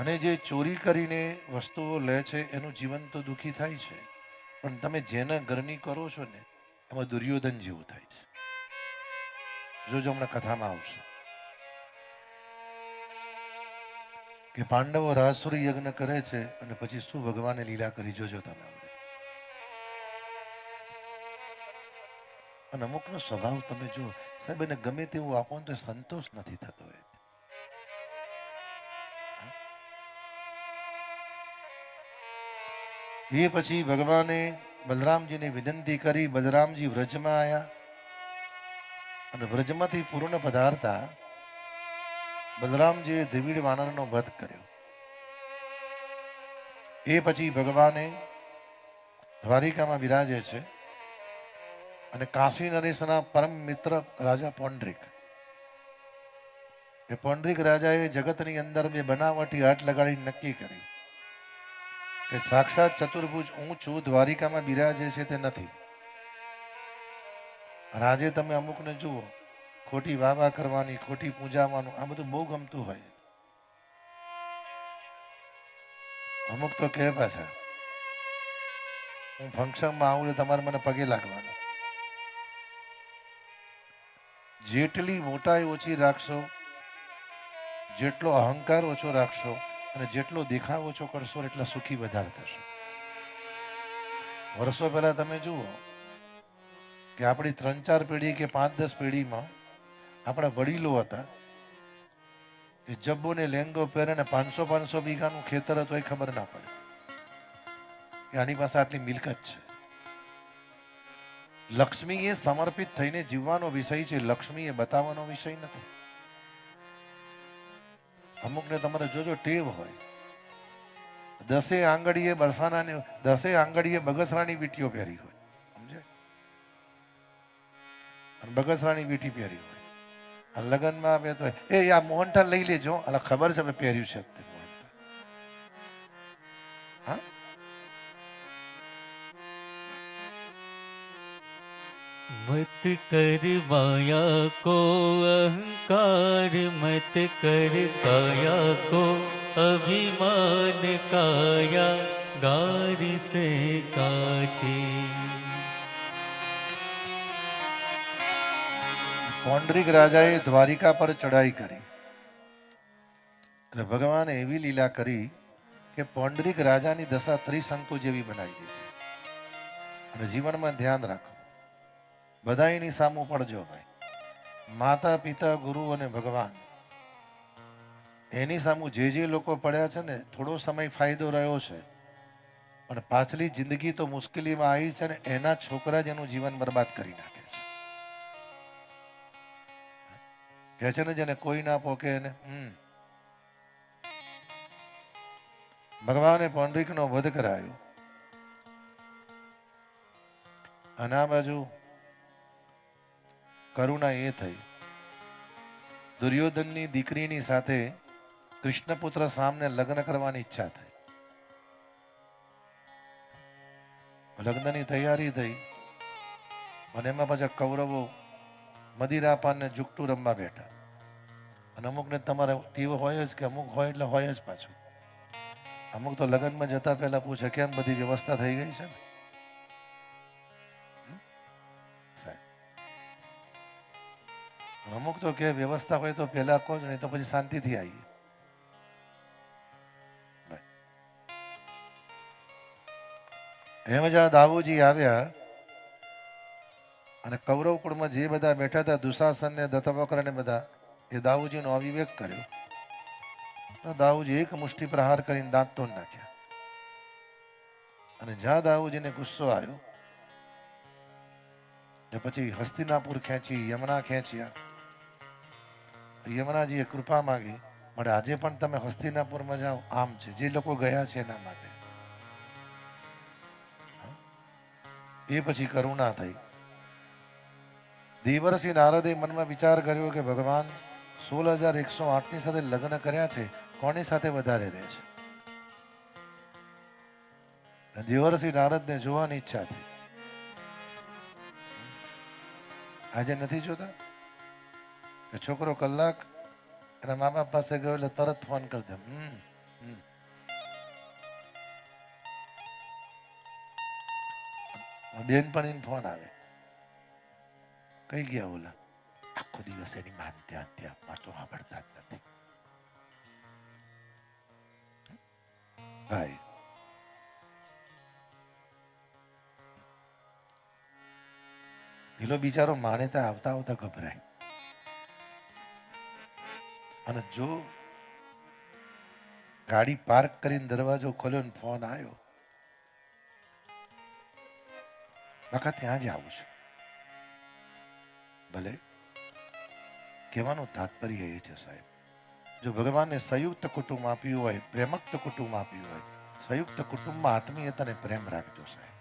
અને જે ચોરી કરીને વસ્તુઓ લે છે, એનું જીવન તો દુઃખી થાય છે. પણ તમે જેના ઘરની કરો છો ને, એમાં દુર્યોધન જેવું થાય છે. જોજો હમણાં કથામાં આવશે. કે પાંડવો રાસુરી યજ્ઞ કરે છે અને પછી શું ભગવાને લીલા કરી, જોજો તમે અને અમુકનો સ્વભાવ તમે જો સાહેબ, એને ગમે તેવું આપો ને તો સંતોષ નથી થતો એ. એ પછી ભગવાને બલરામજીને વિનંતી કરી, બલરામજી વ્રજમાં આવ્યા અને વ્રજમાંથી પૂર્ણ પધારતા બલરામજીએ દ્રવિડ વાનરનો વધ કર્યો. એ પછી ભગવાને દ્વારિકામાં વિરાજે છે અને કાશી નરેશના પરમ મિત્ર રાજા પોંડરિક. એ પોંડરિક રાજાએ જગતની અંદર બે બનાવટી હાથ લગાડી નક્કી કર્યું કે સાક્ષાત ચતુર્ભુજ હું છું દ્વારિકામાં બિરાજે છે તે નથી. અને આજે તમે અમુકને જુઓ, ખોટી વાવા કરવાની, ખોટી પૂજાવાનું, આ બધું બહુ ગમતું હોય. અમુક તો કહે પાછા, હું ફંક્શનમાં આવું એટલે તમારે મને પગે લાગવાનું. જેટલી મોટાઈ ઓછી રાખશો, જેટલો અહંકાર ઓછો રાખશો અને જેટલો દેખાવ ઓછો કરશો એટલા સુખી વધારે થશો. વર્ષો પહેલા તમે જુઓ કે આપણી ત્રણ ચાર પેઢી કે પાંચ દસ પેઢીમાં આપણા વડીલો હતા એ જબ્બોને લેંગો પહેરે ને પાંચસો પાંચસો વીઘાનું ખેતર હતું એ ખબર ના પડે કે આની પાસે આટલી મિલકત છે. લક્ષ્મી એ સમર્પિત થઈને જીવવાનો વિષય છે. લક્ષ્મી એ બતાવવાનો વિષય નથી. અમુકને તમારે જોજો ટેવ હોય. દસે આંગળીએ બરસાનાની, દસે આંગળીએ બગસરાની વીટીઓ પહેરી હોય સમજે અને બગસરાની વીટી પહેરી હોય. અને લગ્નમાં આવે તો, એ આ મોહનથાળ લઈ લેજો. એટલે ખબર છે મેં પહેર્યું છે હા? मत कर माया को अहंकार मत कर काया को अभिमान काया गार से काची પૌંડરિક રાજાએ દ્વારિકા પર ચડાઈ કરી અને ભગવાને એવી લીલા કરી કે પૌંડરિક રાજાની દશા ત્રિશંકુ જેવી બનાવી દીધી અને જીવનમાં ધ્યાન રાખો બધાયની સામું પડજો ભાઈ. માતા, પિતા, ગુરુ અને ભગવાન. એની સામું જે જે લોકો પડ્યા છે ને, થોડો સમય ફાયદો રહ્યો છે. પણ પાછલી જિંદગી તો મુશ્કેલીમાં આવી છે ને, એના છોકરા જ એનું જીવન બરબાદ કરી નાખે છે. કહે છે ને, જેને કોઈ ના પોકે એને. ભગવાને પૌંડરિકનો વધ કરાયો. અને આ બાજુ કરુણા એ થઈ. દુર્યોધનની દીકરીની સાથે કૃષ્ણપુત્ર સામને લગ્ન કરવાની ઈચ્છા થઈ. લગ્નની તૈયારી થઈ અને એમાં પાછા કૌરવો મદિરાપાનને જુગટું રમવા બેઠા. અને અમુકને તમારે ટીવો હોય જ કે અમુક હોય એટલે હોય જ પાછું. અમુક તો લગ્નમાં જતા પહેલા પૂછે, કેમ બધી વ્યવસ્થા થઈ ગઈ છે ને? અમુક તો કે વ્યવસ્થા હોય તો પહેલા કહો નહીં તો પછી શાંતિથી આવીએ. એમ જ આ દાવુજી આવ્યા અને કૌરવ કુળમાં જે બધા બેઠા હતા, દુશાસન ને દત્તવક્ર ને બધા, એ દાઉજીનો અવિવેક કર્યો. દાઉજી એક મુષ્ટિ પ્રહાર કરીને દાંત તોડ નાખ્યા. અને જ્યાં દાઉજીને ગુસ્સો આવ્યો પછી હસ્તિનાપુર ખેંચી, યમુના ખેંચ્યા. યમુનાજીએ કૃપા માંગી, મળે, આજે પણ તમે હસ્તિનાપુરમાં જાઓ. આમ છે. જે લોકો ગયા છે એના માટે. એ પછી કરુણા થઈ. દેવરસિંહ નારદે મનમાં વિચાર કર્યો કે ભગવાન સોળ હજાર એકસો આઠની સાથે લગ્ન કર્યા છે, કોની સાથે વધારે રહે છે? દેવરસિંહ નારદને જોવાની ઈચ્છા થઈ. આજે નથી જોતા? છોકરો કલાક એના મા બાપ પાસે ગયો એટલે તરત ફોન કરી દે. હમ. બેનપણીને ફોન આવે. કઈ ગયા ઓલા? આખો દિવસ એની માન ત્યાં ત્યાં મારે તો સાંભળતા જ નથી. ભાઈ. પેલો બિચારો માણેતા આવતા આવતા ગભરાય. અને જો ગાડી પાર્ક કરીને દરવાજો ખોલ્યો ને ફોન આવ્યો, બાકા ત્યાં જ આવું છું. ભલે કહેવાનું તાત્પર્ય એ છે સાહેબ, જો ભગવાને સંયુક્ત કુટુંબ આપ્યું હોય, પ્રેમક્ત કુટુંબ આપ્યું હોય, સંયુક્ત કુટુંબમાં આત્મીયતાને પ્રેમ રાખજો સાહેબ.